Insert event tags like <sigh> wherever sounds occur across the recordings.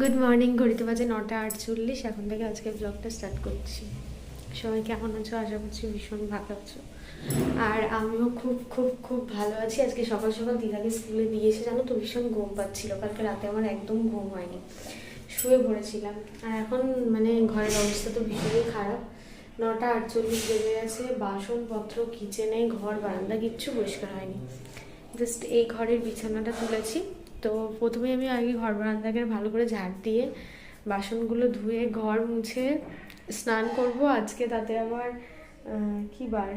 Good morning ঘড়িতে বাজে নটা আটচল্লিশ। এখন থেকে আজকে ব্লগটা স্টার্ট করছি। সবাই কেমন আছো? আশা করছি ভীষণ ভালো আছো। আর আমিও খুব খুব খুব ভালো আছি। আজকে সকাল সকাল দিদাকে স্কুলে দিয়ে এসে জানো তো ভীষণ ঘুম পাচ্ছিলো। কালকে রাতে আমার একদম ঘুম হয়নি। শুয়ে পড়েছিলাম। আর এখন মানে ঘরের অবস্থা তো ভীষণই খারাপ। নটা আটচল্লিশ বেজে গেছে। বাসনপত্র কিচেনে ঘর, বারান্দা কিচ্ছু পরিষ্কার হয়নি। জাস্ট এই ঘরের বিছানাটা তুলেছি। তো প্রথমে আমি আগে ঘর বারান্দাকে ভালো করে ঝাড় দিয়ে বাসনগুলো ধুয়ে ঘর মুছে স্নান করব। আজকে তাতে আহ, কি বার?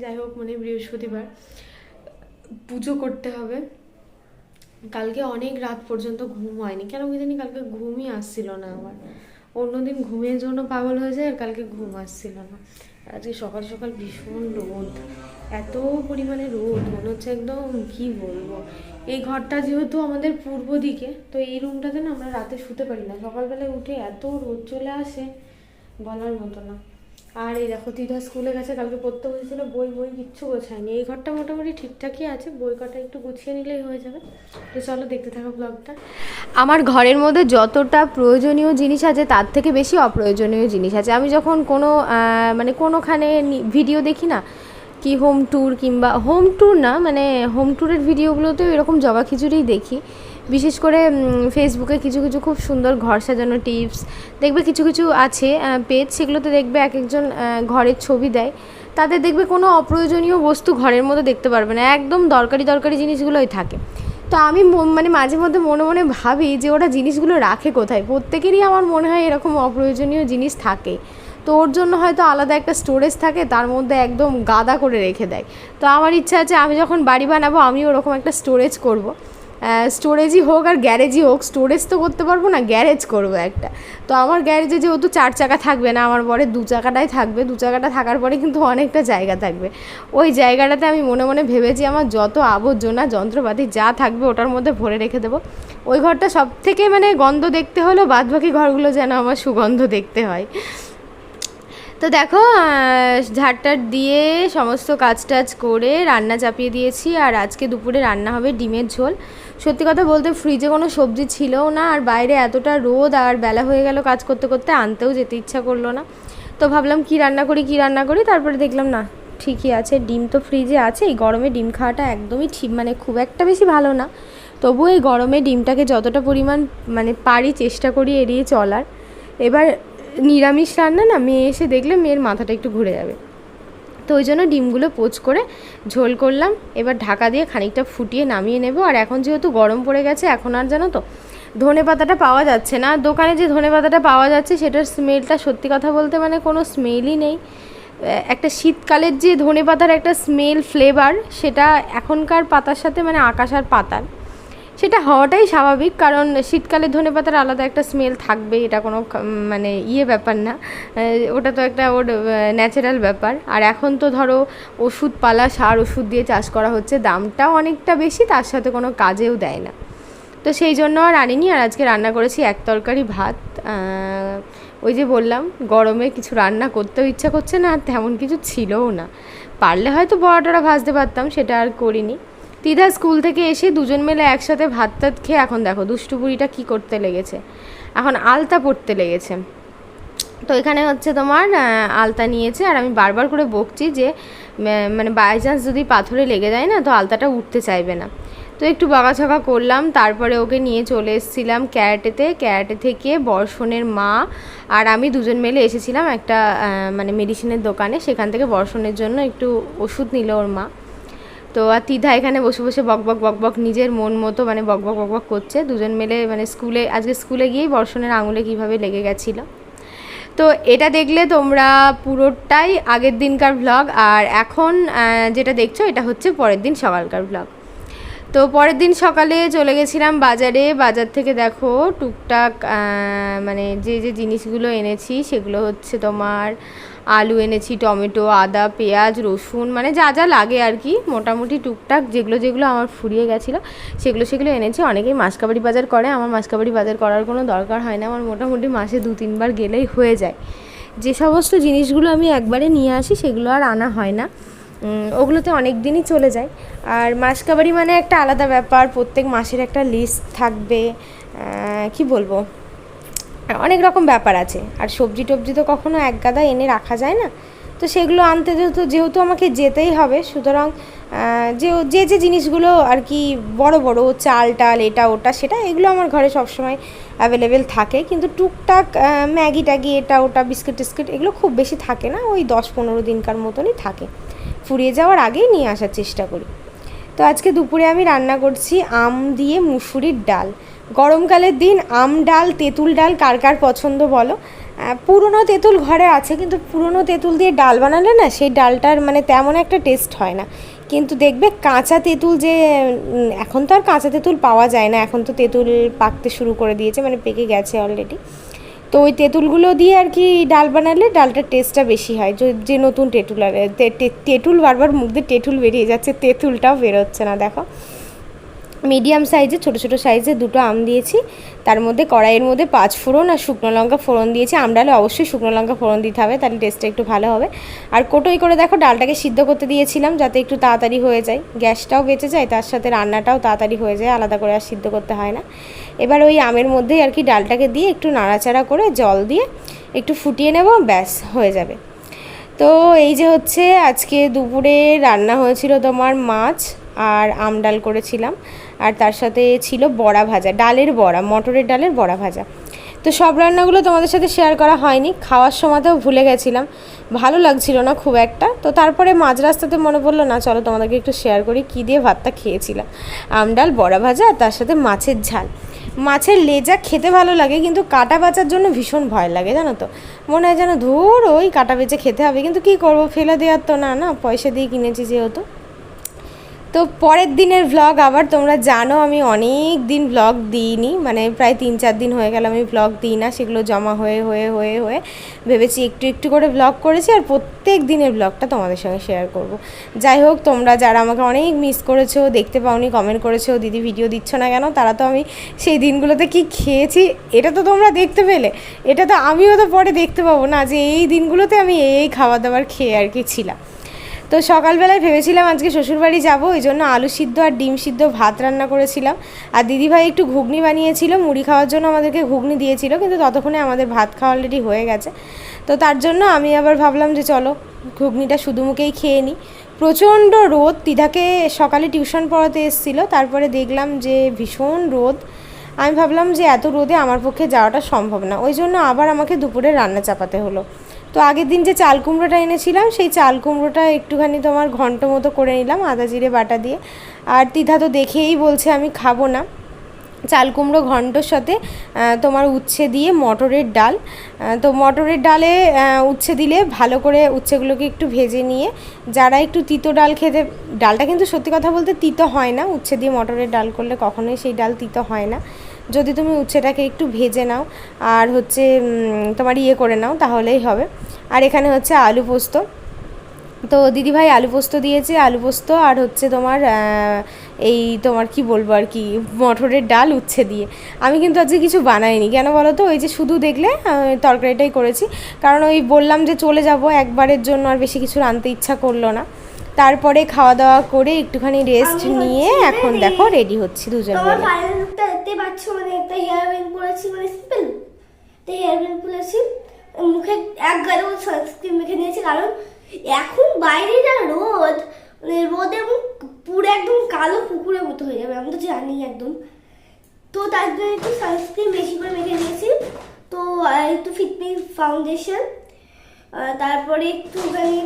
যাই হোক মানে বৃহস্পতিবার। পুজো করতে হবে। কালকে অনেক রাত পর্যন্ত ঘুম হয়নি। কেন কি জানি কালকে ঘুমই আসছিল না আমার। অন্যদিন ঘুমের জন্য পাগল হয়ে যায় আর কালকে ঘুম আসছিল না। আজকে সকাল সকাল ভীষণ রোদ। এত পরিমাণে রোদ, মনে হচ্ছে একদম কি বলব? এই ঘরটা যেহেতু আমাদের পূর্ব দিকে, তো এই রুমটাতে না আমরা রাতে শুতে পারি না। সকালবেলায় উঠে এত রোদ চলে আসে বলার মতো না। আর এই দেখো, দিদা স্কুলে গেছে, কালকে পড়তে হয়েছিল বই বই কিচ্ছু গোছায়নি। এই ঘরটা মোটামুটি ঠিকঠাকই আছে, বই কটা একটু গুছিয়ে নিলেই হয়ে যাবে। তো চলো দেখতে থাকো ব্লগটা আমার ঘরের মধ্যে যতটা প্রয়োজনীয় জিনিস আছে, তার থেকে বেশি অপ্রয়োজনীয় জিনিস আছে। আমি যখন কোনো মানে কোনোখানে ভিডিও দেখি না, কি হোম ট্যুর কিংবা হোম ট্যুর না মানে হোম ট্যুরের ভিডিওগুলোতেও এরকম জবা খিচুড়িই দেখি। বিশেষ করে ফেসবুকে কিছু কিছু খুব সুন্দর ঘর সাজানো টিপস দেখবে কিছু কিছু আছে পেজ সেগুলোতে দেখবে এক একজন ঘরের ছবি দেয়। তাদের দেখবে কোনো অপ্রয়োজনীয় বস্তু ঘরের মধ্যে দেখতে পারবে না, একদম দরকারি দরকারি জিনিসগুলোই থাকে। তো আমি মানে মাঝে মধ্যে মনে মনে ভাবি যে ওরা জিনিসগুলো রাখে কোথায়? প্রত্যেকেরই আমার মনে হয় এরকম অপ্রয়োজনীয় জিনিস থাকে। তো ওর জন্য হয়তো আলাদা একটা স্টোরেজ থাকে, তার মধ্যে একদম গাদা করে রেখে দেয়। তো আমার ইচ্ছা আছে আমি যখন বাড়ি বানাবো, আমিও ওরকম একটা স্টোরেজ করব। স্টোরেজই হোক আর গ্যারেজই হোক স্টোরেজ তো করতে পারব না গ্যারেজ করব একটা। তো আমার গ্যারেজে যেহেতু চার চাকা থাকবে না, আমার বরের দু চাকাটাই থাকবে। দু চাকাটা থাকার পরে কিন্তু অনেকটা জায়গা থাকবে। ওই জায়গাটাতে আমি মনে মনে ভেবেছি আমার যত আবর্জনা, যন্ত্রপাতি যা থাকবে ওটার মধ্যে ভরে রেখে দেবো। ওই ঘরটা সব থেকে মানে গন্ধ দেখতে হলেও বাদবাকি ঘরগুলো যেন আমার সুগন্ধ দেখতে হয়। তো দেখো ঝাড়টার দিয়ে সমস্ত কাজ টাজ করে রান্না চাপিয়ে দিয়েছি। আর আজকে দুপুরে রান্না হবে ডিমের ঝোল। সত্যি কথা বলতে ফ্রিজে কোনো সবজি ছিলও না, আর বাইরে এতটা রোদ আর বেলা হয়ে গেল কাজ করতে করতে আনতেও যেতে ইচ্ছা করল না। তো ভাবলাম কি রান্না করি, কি রান্না করি, তারপরে দেখলাম না, ঠিকই আছে, ডিম তো ফ্রিজে আছে, এই গরমে ডিম খাওয়াটা একদমই ঠিক মানে খুব একটা বেশি ভালো না। তবু এই গরমে ডিমটাকে যতটা পরিমাণ মানে পারি চেষ্টা করি এড়িয়ে চলার। এবার নিরামিষ রান্না না, মেয়ে এসে দেখলে মেয়ের মাথাটা একটু ঘুরে যাবে। তো ওই জন্য ডিমগুলো পোচ করে ঝোল করলাম। এবার ঢাকা দিয়ে খানিকটা ফুটিয়ে নামিয়ে নেব। আর এখন যেহেতু গরম পড়ে গেছে, এখন আর জানো তো ধনে পাতাটা পাওয়া যাচ্ছে না। দোকানে যে ধনে পাতাটা পাওয়া যাচ্ছে, সেটার স্মেলটা সত্যি কথা বলতে মানে কোনো স্মেলই নেই। একটা শীতকালের যে ধনে পাতার একটা স্মেল ফ্লেভার সেটা এখনকার পাতার সাথে মানে আকাশ আর পাতার। সেটা হওয়াটাই স্বাভাবিক, কারণ শীতকালে ধনে পাতার আলাদা একটা স্মেল থাকবে এটা কোনো মানে ইয়ে ব্যাপার না। ওটা তো একটা ওর ন্যাচারাল ব্যাপার। আর এখন তো ধরো ওষুধপালা সার ওষুধ দিয়ে চাষ করা হচ্ছে, দামটাও অনেকটা বেশি, তার সাথে কোনো কাজেও দেয় না। তো সেই জন্য আর আনিনি, আর আজকে রান্না করেছি এক তরকারি ভাত। ওই যে বললাম, গরমে কিছু রান্না করতেও ইচ্ছা করছে না, আর তেমন কিছু ছিলও না। পারলে হয়তো বড়াটা ভাজতে পারতাম, সেটা আর করিনি। দিদা স্কুল থেকে এসে দুজন মিলে একসাথে ভাত টাত খেয়ে এখন দেখো দুষ্টু বুড়িটা কী করতে লেগেছে। এখন আলতা পড়তে লেগেছে। তো এখানে হচ্ছে তোমার আলতা নিয়েছে আর আমি বারবার করে বকছি যে মানে বাই চান্স যদি পাথরে লেগে যায় না, তো আলতাটা উঠতে চাইবে না। তো একটু বকাছকা করলাম, তারপরে ওকে নিয়ে চলে এসেছিলাম ক্যারাটেতে। ক্যারাটে থেকে বর্ষণের মা আর আমি দুজন মিলে এসেছিলাম একটা মানে মেডিসিনের দোকানে। সেখান থেকে বর্ষণের জন্য একটু ওষুধ নিল ওর মা। তো আর তিধা এখানে বসে বসে বক বক বক বক নিজের মন মতো মানে বক বক বক বক করছে। দুজন মিলে মানে স্কুলে, আজকে স্কুলে গিয়েই বর্ষণের আঙুলে কীভাবে লেগে গেছিল। তো এটা দেখলে তোমরা পুরোটাই আগের দিনকার ভ্লগ আর এখন যেটা দেখছ এটা হচ্ছে পরের দিন সকালকার ভ্লগ তো পরের দিন সকালে চলে গেছিলাম বাজারে। বাজার থেকে দেখো টুকটাক মানে যে যে জিনিসগুলো এনেছি সেগুলো হচ্ছে তোমার আলু এনেছি, টমেটো, আদা, পেঁয়াজ, রসুন মানে যা যা লাগে আর কি। মোটামুটি টুকটাক যেগুলো যেগুলো আমার ফুরিয়ে গেছিল, সেগুলো সেগুলো এনেছি। অনেকেই মাসকাবাড়ি বাজার করে, আমার মাসকাবাড়ি বাজার করার কোনো দরকার হয় না। আমার মোটামুটি মাসে দু, তিনবার গেলেই হয়ে যায়। যে সমস্ত জিনিসগুলো আমি একবারে নিয়ে আসি, সেগুলো আর আনা হয় না। ওগুলোতে অনেক দিনই চলে যায়। আর মাসকাবাড়ি মানে একটা আলাদা ব্যাপার, প্রত্যেক মাসের একটা লিস্ট থাকবে কি বলব? অনেক রকম ব্যাপার আছে। আর সবজি টবজি তো কখনো এক গাদা এনে রাখা যায় না। তো সেগুলো আনতে যেহেতু যেহেতু আমাকে যেতেই হবে, সুতরাং যে যে যে জিনিসগুলো আর কি বড় বড়, চাল টাল, এটা, ওটা, সেটা, এগুলো আমার ঘরে সবসময় অ্যাভেলেবেল থাকে। কিন্তু টুকটাক ম্যাগি ট্যাগি, এটা, ওটা, বিস্কিট টিস্কিট, এগুলো খুব বেশি থাকে না, ওই দশ পনেরো দিনকার মতনই থাকে। ফুরিয়ে যাওয়ার আগেই নিয়ে আসার চেষ্টা করি। তো আজকে দুপুরে আমি রান্না করছি আম দিয়ে মুসুরির ডাল। গরমকালের দিন আম ডাল, তেঁতুল ডাল কার কার পছন্দ বলো? পুরনো তেঁতুল ঘরে আছে, কিন্তু পুরনো তেঁতুল দিয়ে ডাল বানালে না সেই ডালটার মানে তেমন একটা টেস্ট হয় না। কিন্তু দেখবে কাঁচা তেঁতুল যে এখন তো আর কাঁচা তেঁতুল পাওয়া যায় না। এখন তো তেঁতুল পাকতে শুরু করে দিয়েছে মানে পেকে গেছে অলরেডি তো ওই তেঁতুলগুলো দিয়ে আর কি ডাল বানালে ডালটার টেস্টটা বেশি হয়। যে- নতুন তেঁতুল, আর তেঁতুল বারবার মুখ দিয়ে তেঁতুল বেরিয়ে যাচ্ছে, তেঁতুলটাও বেরোচ্ছে না, দেখো। মিডিয়াম সাইজে, ছোটো ছোটো সাইজে দুটো আম দিয়েছি। তার মধ্যে কড়াইয়ের মধ্যে পাঁচ ফোড়ন আর শুকনো লঙ্কা ফোড়ন দিয়েছি। আম ডালে অবশ্যই শুকনো লঙ্কা ফোড়ন দিতে হবে, তাহলে টেস্টটা একটু ভালো হবে। আর কোটোই করে দেখো, ডালটাকে সিদ্ধ করতে দিয়েছিলাম যাতে একটু তাড়াতাড়ি হয়ে যায়। গ্যাসটাও বেঁচে যায়, তার সাথে রান্নাটাও তাড়াতাড়ি হয়ে যায়, আলাদা করে আর সিদ্ধ করতে হয় না। এবার ওই আমের মধ্যেই আর কি ডালটাকে দিয়ে একটু নাড়াচাড়া করে জল দিয়ে একটু ফুটিয়ে নেব, ব্যাস, হয়ে যাবে। তো এই যে হচ্ছে, আজকে দুপুরে রান্না হয়েছিল তোমার মাছ আর আম ডাল করেছিলাম। আর তার সাথে ছিল বড়া ভাজা, ডালের বড়া, মটরের ডালের বড়া ভাজা। তো সব রান্নাগুলো তোমাদের সাথে শেয়ার করা হয়নি, খাওয়ার সময়তেও ভুলে গেছিলাম। ভালো লাগছিল না খুব একটা। তো তারপরে মাঝ রাস্তাতে মনে পড়ল, না, চলো তোমাদেরকে একটু শেয়ার করি কী দিয়ে ভাতটা খেয়েছিলাম। আম ডাল, বড়া ভাজা আর তার সাথে মাছের ঝাল। মাছের লেজা খেতে ভালো লাগে, কিন্তু কাটা বাঁচার জন্য ভীষণ ভয় লাগে, জানো তো। মনে হয় যেন ধুর ওই কাটা বেচে খেতে হবে, কিন্তু কি করব? ফেলে দেওয়ার তো না না, পয়সা দিয়ে কিনেছি যেহেতু। তো পরের দিনের ভ্লগ আবার তোমরা জানো, আমি অনেক দিন ভ্লগ দিইনি মানে প্রায় তিন চার দিন হয়ে গেল আমি ভ্লগ দিই না, সেগুলো জমা হয়ে হয়ে হয়ে হয়ে ভেবেছি একটু একটু করে ভ্লগ করেছি আর প্রত্যেক দিনের ভ্লগটা তোমাদের সঙ্গে শেয়ার করব। যাই হোক, তোমরা যারা আমাকে অনেক মিস করেছ, দেখতে পাওনি কমেন্ট করেছ, দিদি ভিডিও দিচ্ছ না কেন, তারা তো আমি সেই দিনগুলোতে কি খেয়েছি, এটা তো তোমরা দেখতে পেলে। এটা তো আমিও তো পরে দেখতে পাবো না যে এই দিনগুলোতে আমি এই এই খাবার দাবার খেয়ে আর কি ছিলাম। তো সকালবেলায় ভেবেছিলাম আজকে শ্বশুরবাড়ি যাব, ওই জন্য আলু সিদ্ধ আর ডিম সিদ্ধ ভাত রান্না করেছিলাম। আর দিদিভাই একটু ঘুগনি বানিয়েছিল, মুড়ি খাওয়ার জন্য আমাদেরকে ঘুগনি দিয়েছিল, কিন্তু ততক্ষণে আমাদের ভাত খাওয়া অলরেডি হয়ে গেছে। তো তার জন্য আমি আবার ভাবলাম যে চলো, ঘুগনিটা শুধু মুখেই খেয়ে নিই। প্রচণ্ড রোদ, দিদাকে সকালে টিউশন পড়াতে এসেছিল, তারপরে দেখলাম যে ভীষণ রোদ। আমি ভাবলাম যে এত রোদে আমার পক্ষে যাওয়াটা সম্ভব না, ওই জন্য আবার আমাকে দুপুরে রান্না চাপাতে হলো। তো আগের দিন যে চাল কুমড়োটা এনেছিলাম, সেই চাল কুমড়োটা একটুখানি তোমার ঘন্ট মতো করে নিলাম, আদা জিরে বাটা দিয়ে। আর তিথা তো দেখেই বলছে আমি খাব না। চাল কুমড়ো ঘন্টর সাথে তোমার উচ্ছে দিয়ে মটরের ডাল। তো মটরের ডালে উচ্ছে দিলে ভালো করে উচ্ছেগুলোকে একটু ভেজে নিয়ে, যারা একটু তিতো ডাল খেতে, ডালটা কিন্তু সত্যি কথা বলতে তিতো হয় না। উচ্ছে দিয়ে মটরের ডাল করলে কখনোই সেই ডাল তিতো হয় না। যদি তুমি উচ্ছেটাকে একটু ভেজে নাও আর হচ্ছে তোমার ইয়ে করে নাও, তাহলেই হবে। আর এখানে হচ্ছে আলু পোস্ত। তো দিদিভাই আলু পোস্ত দিয়েছে, আলু পোস্ত আর হচ্ছে তোমার এই তোমার কি বলব আর কি, মটরের ডাল উচ্ছে দিয়ে। আমি কিন্তু আজকে কিছু বানাইনি, কেন বলো তো? ওই যে শুধু দেখলে তরকারিটাই করেছি। কারণ ওই বললাম যে চলে যাব, একবারের জন্য আর বেশি কিছু রাঁধতে ইচ্ছা করল না। তারপরে খাওয়া দাওয়া করে একটুখানি রেস্ট নিয়ে এখন দেখো রেডি হচ্ছি দুজন মিলে। ফাইনাল লুকটা দেখতে পাচ্ছ মানে একটা হেয়ার ব্যান্ড পরেছি মানে সিম্পল তো হেয়ার ব্যান্ড পরেছি মুখে এক গালে সানস্ক্রিন মেখে নিয়েছি কারণ এখন বাইরে যা রোদ মানে রোদে পুরো একদম কালো কুকুরের মতো হয়ে যাবে আমি তো জানি একদম। তো তার জন্য একটু সানস্ক্রিন বেশি করে মেখে নিয়েছি। তো একটু ফিটমি ফাউন্ডেশন তারপরে একটুখানি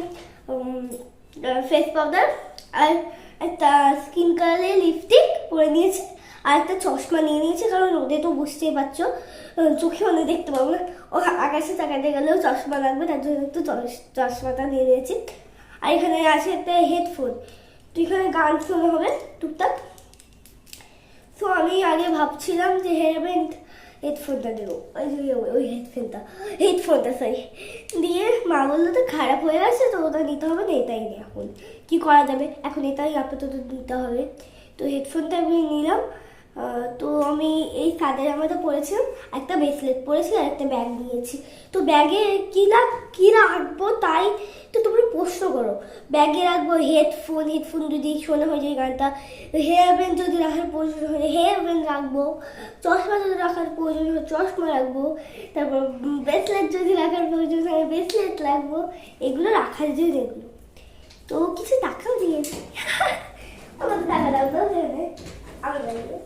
ফেস পাউডার আর একটা স্কিন কালারের লিপস্টিক পরে নিয়েছি। আর একটা চশমা নিয়ে নিয়েছি, কারণ রোদে তো বুঝতেই পারছ চোখে অনেক দেখতে পাবো না। ও আকাশে তাকাতে গেলেও চশমা লাগবে, তার জন্য একটু চশ- চশমাটা নিয়ে নিয়েছি আর এখানে আছে একটা হেডফোন তো এখানে গান শোনা হবে টুকটাক। তো আমি আগে ভাবছিলাম যে হেয়ার ব্যান্ড হেডফোনটা দেবো। ওই- ওই হেডফোনটা হেডফোনটা সরি দিয়ে মা বলল, তো খারাপ হয়ে গেছে ওটা নিতে হবে না, এটাই নে এখন। কী করা যাবে? এখন এটাই আপাতত নিতে হবে। তো হেডফোনটা আমি নিলাম। তো আমি এই সাদা জামাটা পরেছিলাম একটা ব্রেসলেট পরেছি আর একটা ব্যাগ নিয়েছি। তো ব্যাগে কী রাখ কী রাখব তাই তো তোমরা প্রশ্ন করো। ব্যাগে রাখব হেডফোন হেডফোন যদি শোনা হয়ে যায় গানটা হেয়ার ব্যান্ড যদি রাখার প্রয়োজন হয় হেয়ার ব্যান্ড রাখব। চশমা যদি রাখার প্রয়োজন হয়, চশমা রাখব। তারপর ব্রেসলেট যদি রাখার রাখব এগুলো রাখার জন্য এগুলো। তো কিছু টাকাও দিয়েছি আমার <laughs> টাকা দাও তো দেবে আমি দাঁড়িয়ে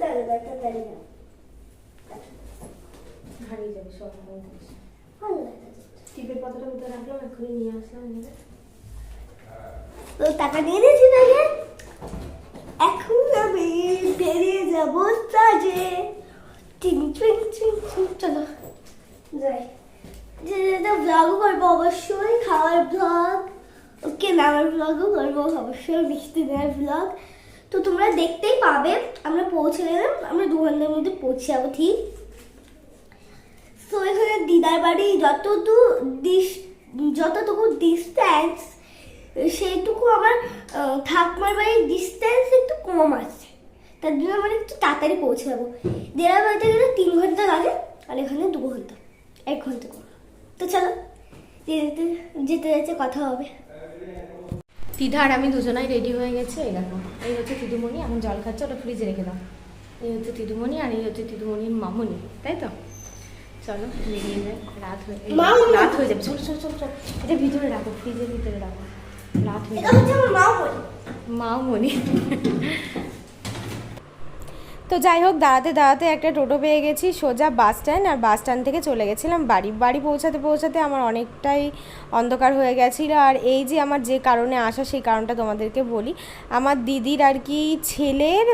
দাঁড়িয়ে দাঁড়িয়ে দাঁড়িয়ে হারিয়ে যাবে সব ভালো লাগে টিপের পাতাটা কোথায় রাখলাম? এক্ষুনি নিয়ে আসলাম তো টাকা দিয়ে দিয়েছি তাকে এখন আমি বেরিয়ে যাব কাজে টিং টিং টিং টিং চলো। যাই। ব্লগও করব অবশ্যই খাওয়ার ব্লগ ওকে নামার ব্লগও করব অবশ্যই মিষ্টি দেওয়ার ব্লগ তো তোমরা দেখতেই পাবে আমরা পৌঁছে গেলাম আমরা দু ঘণ্টার মধ্যে পৌঁছে যাব ঠিক তো এখানে দিদার বাড়ি যতদূর ডিস যতটুকু ডিস্ট্যান্স সেইটুকু আমার ঠাকুমার বাড়ির ডিস্ট্যান্স একটু কম আছে তার জন্য আমার একটু তাড়াতাড়ি পৌঁছে যাব দেড়ার বাড়িতে গেলে তিন ঘণ্টা লাগে আর এখানে দু ঘণ্টা এক ঘণ্টা কম তো চলো যেতে যেতে যেতে কথা হবে। দিদা আর আমি দুজনাই রেডি হয়ে গেছে এই দেখো এই হচ্ছে তিদুমণি এখন জল খাচ্ছে ওটা ফ্রিজে রেখে দাও। এই হচ্ছে তিদুমণি আর এই হচ্ছে তিদুমণির মামুনি তাই তো? চলো বেরিয়ে রাত হয়ে রাত হয়ে যাবে চলো চলো চলো চলো এটা ভিতরে রাখো ফ্রিজের ভিতরে রাখো রাত হয়ে যাবে মাও মামুনি। তো যাই হোক, দাঁড়াতে দাঁড়াতে একটা টোটো পেয়ে গেছি, সোজা বাস স্ট্যান্ড, আর বাস স্ট্যান্ড থেকে চলে গেছিলাম বাড়ি। বাড়ি পৌঁছাতে পৌঁছাতে আমার অনেকটাই অন্ধকার হয়ে গেছিল। আর এই যে আমার যে কারণে আসা, সেই কারণটা তোমাদেরকে বলি। আমার দিদির আর কি ছেলের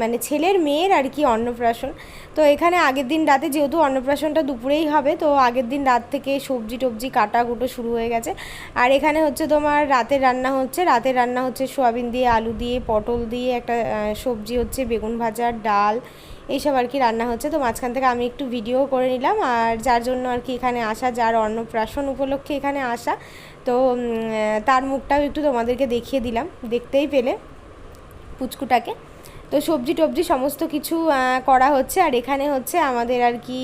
মানে ছেলের মেয়ের আর কি অন্নপ্রাশন। তো এখানে আগের দিন রাতে যেহেতু অন্নপ্রাশনটা দুপুরেই হবে, তো আগের দিন রাত থেকে সবজি টবজি কাটা কুটো শুরু হয়ে গেছে। আর এখানে হচ্ছে তোমার রাতের রান্না হচ্ছে, রাতের রান্না হচ্ছে সোয়াবিন দিয়ে, আলু দিয়ে, পটল দিয়ে, একটা সবজি হচ্ছে বেগুন ভাজা, ডাল, এইসব আর কি রান্না হচ্ছে। তো মাঝখান থেকে আমি একটু ভিডিও করে নিলাম। আর যার জন্য আর কি এখানে আসা, যার অন্নপ্রাশন উপলক্ষে এখানে আসা, তো তার মুখটাও একটু তোমাদেরকে দেখিয়ে দিলাম। দেখতেই পেলে পুচকুটাকে। তো সবজি টবজি সমস্ত কিছু করা হচ্ছে। আর এখানে হচ্ছে আমাদের আর কি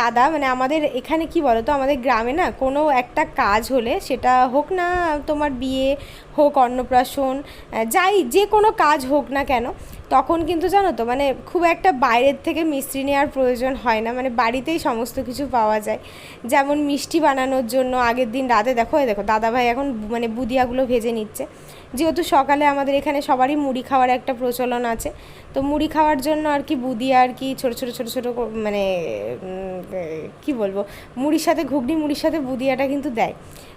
দাদা মানে আমাদের এখানে কি বলো তো আমাদের গ্রামে না কোনো একটা কাজ হলে সেটা হোক না তোমার বিয়ে হোক, অন্নপ্রাশন যাই যে কোনো কাজ হোক না কেন, তখন কিন্তু জানো তো মানে খুব একটা বাইরের থেকে মিস্ত্রি নেওয়ার প্রয়োজন হয় না। মানে বাড়িতেই সমস্ত কিছু পাওয়া যায়। যেমন মিষ্টি বানানোর জন্য আগের দিন রাতে দেখো দেখো, দাদাভাই এখন মানে বুদিয়াগুলো ভেজে নিচ্ছে। যেহেতু সকালে আমাদের এখানে সবারই মুড়ি খাওয়ার একটা প্রচলন আছে, তো মুড়ি খাওয়ার জন্য আর কি বুদিয়া আর কি ছোটো ছোটো ছোটো ছোটো মানে কি বলব, মুড়ির সাথে, ঘুগনি মুড়ির সাথে বুদিয়াটা কিন্তু দেয়।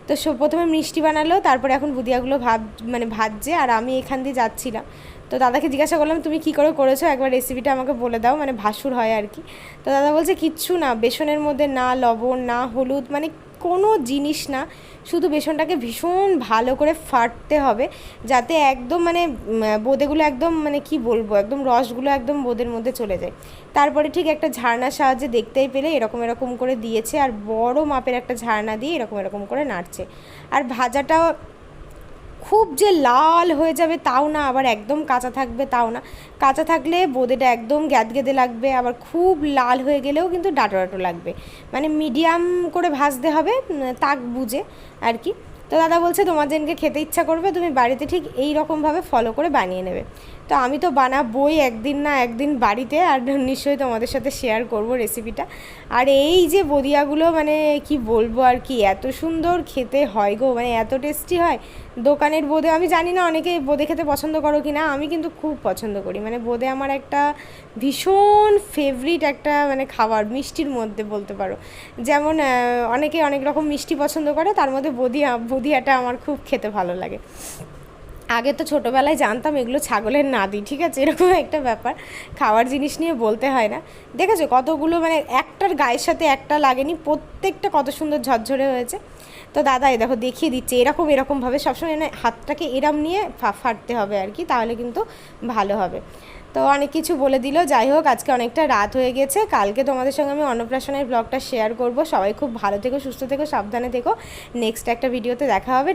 তো প্রথমে মিষ্টি বানালো, তারপরে এখন বুদিয়াগুলো ভাব মানে ভাজছে আর আমি এখান দিয়ে যাচ্ছিলাম। তো দাদাকে জিজ্ঞাসা করলাম, তুমি কি করে করেছ? একবার রেসিপিটা আমাকে বলে দাও। মানে ভাসুর হয় আর কি। তো দাদা বলছে, কিচ্ছু না, বেসনের মধ্যে না লবণ, না হলুদ মানে কোনো জিনিস না। শুধু বেসনটাকে ভীষণ ভালো করে ফাটতে হবে, যাতে একদম মানে বোদেগুলো একদম মানে কি বলব, একদম রসগুলো একদম বোঁদের মধ্যে চলে যায়। তারপরে ঠিক একটা ঝাড়নার সাহায্যে দেখতেই পেলে এরকম এরকম করে দিয়েছে, আর বড় মাপের একটা ঝাড়না দিয়ে এরকম এরকম করে নাড়ছে। আর ভাজাটাও খুব যে লাল হয়ে যাবে তাও না, আবার একদম কাঁচা থাকবে তাও না। কাঁচা থাকলে বোঁদেটা একদম গ্যাদগেদে লাগবে, আবার খুব লাল হয়ে গেলেও কিন্তু ডাটো ডাটো লাগবে। মানে মিডিয়াম করে ভাজতে হবে তাক বুঝে আর কি। তো দাদা বলছে, তোমার যেদিনকে খেতে ইচ্ছা করবে, তুমি বাড়িতে ঠিক এই রকমভাবে ফলো করে বানিয়ে নেবে। তো আমি তো বানাবই একদিন না একদিন বাড়িতে আর নিশ্চয়ই তোমাদের সাথে শেয়ার করব রেসিপিটা আর এই যে বদিয়াগুলো মানে কি বলব আর কি, এত সুন্দর খেতে হয় গো মানে এত টেস্টি হয়। দোকানের বোঁদে, আমি জানি না অনেকে বোঁদে খেতে পছন্দ করো কি না আমি কিন্তু খুব পছন্দ করি। মানে বোঁদে আমার একটা ভীষণ ফেভারিট একটা মানে খাবার, মিষ্টির মধ্যে বলতে পারো। যেমন অনেকে অনেক রকম মিষ্টি পছন্দ করে, তার মধ্যে বদিয়া, বদিয়াটা আমার খুব খেতে ভালো লাগে। আগে তো ছোটোবেলায় জানতাম এগুলো ছাগলের নাদি, ঠিক আছে? এরকম একটা ব্যাপার। খাওয়ার জিনিস নিয়ে বলতে হয় না। দেখেছ কতগুলো মানে একটার গায়ের সাথে একটা লাগেনি, প্রত্যেকটা কত সুন্দর ঝরঝরে হয়েছে। তো দাদা, এই দেখো দেখিয়ে দিচ্ছে, এরকম এরকমভাবে সবসময় না হাতটাকে এরম নিয়ে ফাটতে হবে আর কি, তাহলে কিন্তু ভালো হবে। তো অনেক কিছু বলে দিল, যাই হোক, আজকে অনেকটা রাত হয়ে গেছে। কালকে তোমাদের সঙ্গে আমি অন্নপ্রাশনের ব্লগটা শেয়ার করব। সবাই খুব ভালো থেকো, সুস্থ থেকো, সাবধানে থেকো। নেক্সট একটা ভিডিওতে দেখা হবে।